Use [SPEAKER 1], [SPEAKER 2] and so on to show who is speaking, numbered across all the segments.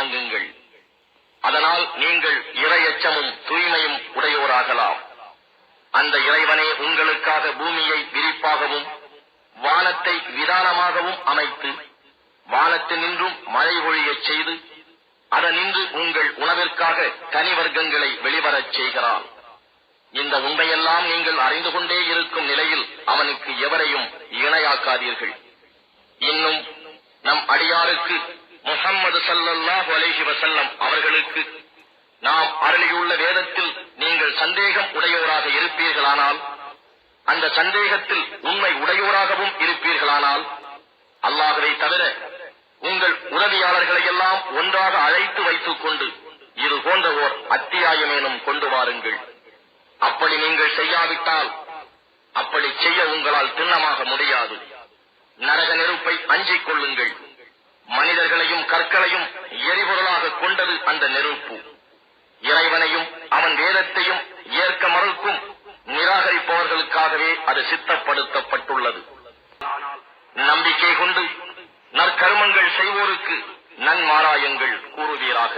[SPEAKER 1] வணங்குங்கள். அதனால் நீங்கள் இறை தூய்மையும் உடையோராகலாம். அந்த இறைவனே உங்களுக்காக பூமியை விரிப்பாகவும் வானத்தை விதானமாகவும் அமைத்து வானத்தினின்றும் மழை ஒழியச் செய்து அதனின்று உங்கள் உணவிற்காக தனி வர்க்கங்களை வெளிவரச் செய்கிறான். இந்த உண்மையெல்லாம் நீங்கள் அறிந்து கொண்டே இருக்கும் நிலையில் அவனுக்கு எவரையும் இணையாக்காதீர்கள். இன்னும் நம் அடியாருக்கு முகம்மது சல்லல்லாஹு அலைஹி வசல்லம் அவர்களுக்கு நாம் அருளியுள்ள வேதத்தில் நீங்கள் சந்தேகம் உடையோராக இருப்பீர்களானால் அந்த சந்தேகத்தில் உண்மை உடையோராகவும் இருப்பீர்களானால் அல்லாஹுவை தவிர உங்கள் உதவியாளர்களை எல்லாம் ஒன்றாக அழைத்து வைத்துக் கொண்டு இது போன்ற ஓர் அத்தியாயமேனும் கொண்டு வாருங்கள். அப்படி நீங்கள் செய்யாவிட்டால் அப்படி செய்ய உங்களால் திண்ணமாக முடியாது. நரக நெருப்பை அஞ்சிக் கொள்ளுங்கள். மனிதர்களையும் கற்களையும் எரிபொருளாக கொண்டது அந்த நெருப்பு. இறைவனையும் அவன் வேதத்தையும் ஏற்க மறுக்கும் நிராகரிப்பவர்களுக்காகவே அது சித்தப்படுத்தப்பட்டுள்ளது. நம்பிக்கை கொண்டு நற்கர்மங்கள் செய்வோருக்கு நன்மாராயங்கள் கூறுவீராக.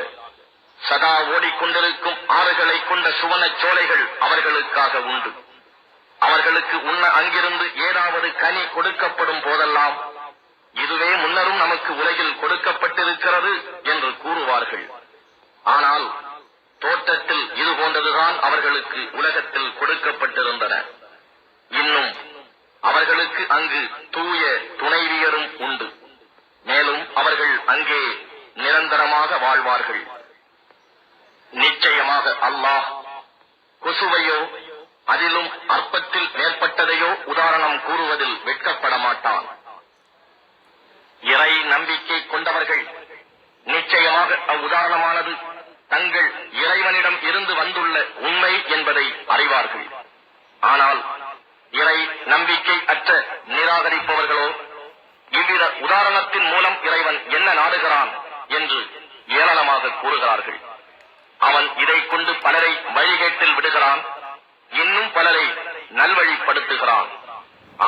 [SPEAKER 1] சதா ஓடிக்கொண்டிருக்கும் ஆறுகளை கொண்ட சுவனச் சோலைகள் அவர்களுக்காக உண்டு. அவர்களுக்கு உண்ண அங்கிருந்து ஏதாவது கனி கொடுக்கப்படும் போதெல்லாம் அவர்களுக்கு உலகத்தில் கொடுக்கப்பட்டிருந்தன. இன்னும் அவர்களுக்கு அங்கு தூய துணைவியரும் உண்டு. மேலும் அவர்கள் அங்கே நிரந்தரமாக வாழ்வார்கள். நிச்சயமாக அல்லாஹ் கொசுவையோ அதிலும் அற்பத்தில் மேற்பட்டதையோ உதாரணம் கூறுவதில் வெட்கப்பட மாட்டான் இறை நம்பிக்கை கொண்டவர்கள் நிச்சயமாக அவ்வுதாரணமானது தங்கள் இறைவனிடம் இருந்து வந்துள்ள உண்மை என்பதை அறிவார்கள். ஆனால் இறை நம்பிக்கை அற்ற நிராகரிப்பவர்களோ இவ்வித உதாரணத்தின் மூலம் இறைவன் என்ன நாடுகிறான் என்று ஏளனமாக கூறுகிறார்கள். அவன் இதை கொண்டு பலரை வழிகேட்டில் விடுகிறான் இன்னும் பலரை நல்வழிப்படுத்துகிறான்.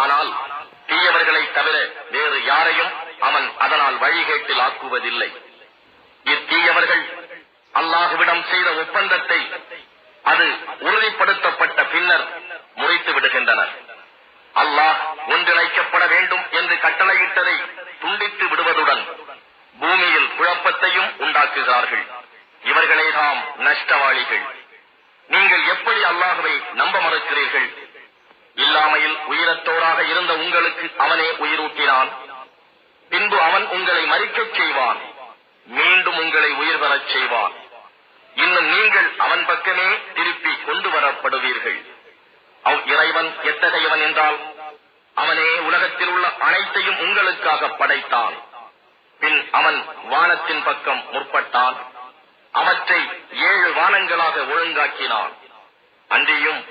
[SPEAKER 1] ஆனால் தீயவர்களை தவிர வேறு யாரையும் அவன் அதனால் வழிகேட்டில் ஆக்குவதில்லை. செய்த ஒப்பந்தத்தை அது உறுதிப்படுத்தப்பட்ட பின்னர் முறித்து விடுகின்றனர். அல்லாஹ் ஒன்றிணைக்கப்பட வேண்டும் என்று கட்டளையிட்டதை துண்டித்து விடுவதுடன் பூமியில் குழப்பத்தையும் உண்டாக்குகிறார்கள். இவர்களே தாம் நஷ்டவாளிகள். நீங்கள் எப்படி அல்லாஹுவை நம்ப மறுக்கிறீர்கள்? இல்லாமையில் உயிரத்தோராக இருந்த உங்களுக்கு அவனே உயிரூட்டினான். பின்பு அவன் உங்களை மறிக்கச் செய்வான். மீண்டும் உங்களை உயிர் பெறச் செய்வான். அவன் பக்கமே திருப்பி கொண்டு வரப்படுவீர்கள் அவ் இறைவன் எத்தகையவன் என்றால் அவனே உலகத்தில் உள்ள அனைத்தையும் உங்களுக்காக படைத்தான். பின் அவன் வானத்தின் பக்கம் முற்பட்டான். அவற்றை ஏழு வானங்களாக ஒழுங்காக்கினான். அன்றியும்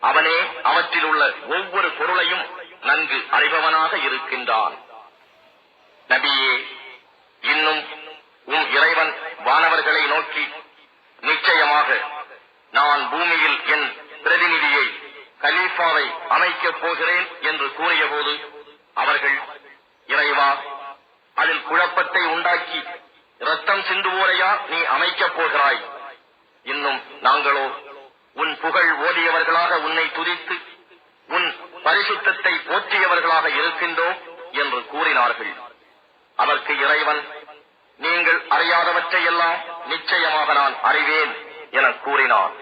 [SPEAKER 1] அவனே அவற்றில் உள்ள ஒவ்வொரு பொருளையும் நன்கு அறிபவனாக இருக்கின்றான். நபியே இன்னும் உம் இறைவன் வானவர்களை நோக்கி பூமியில் என் பிரதிநிதியை கலீஃபாவை அமைக்கப் போகிறேன் என்று கூறியபோது அவர்கள் இறைவா அதில் குழப்பத்தை உண்டாக்கி ரத்தம் சிந்துவோரையா நீ அமைக்கப் போகிறாய்? இன்னும் நாங்களோ உன் புகழ் ஓதியவர்களாக உன்னை துதித்து உன் பரிசுத்தத்தை போற்றியவர்களாக இருக்கின்றோம் என்று கூறினார்கள். அதற்கு இறைவன் நீங்கள் அறியாதவற்றையெல்லாம் நிச்சயமாக நான் அறிவேன் என கூறினான்.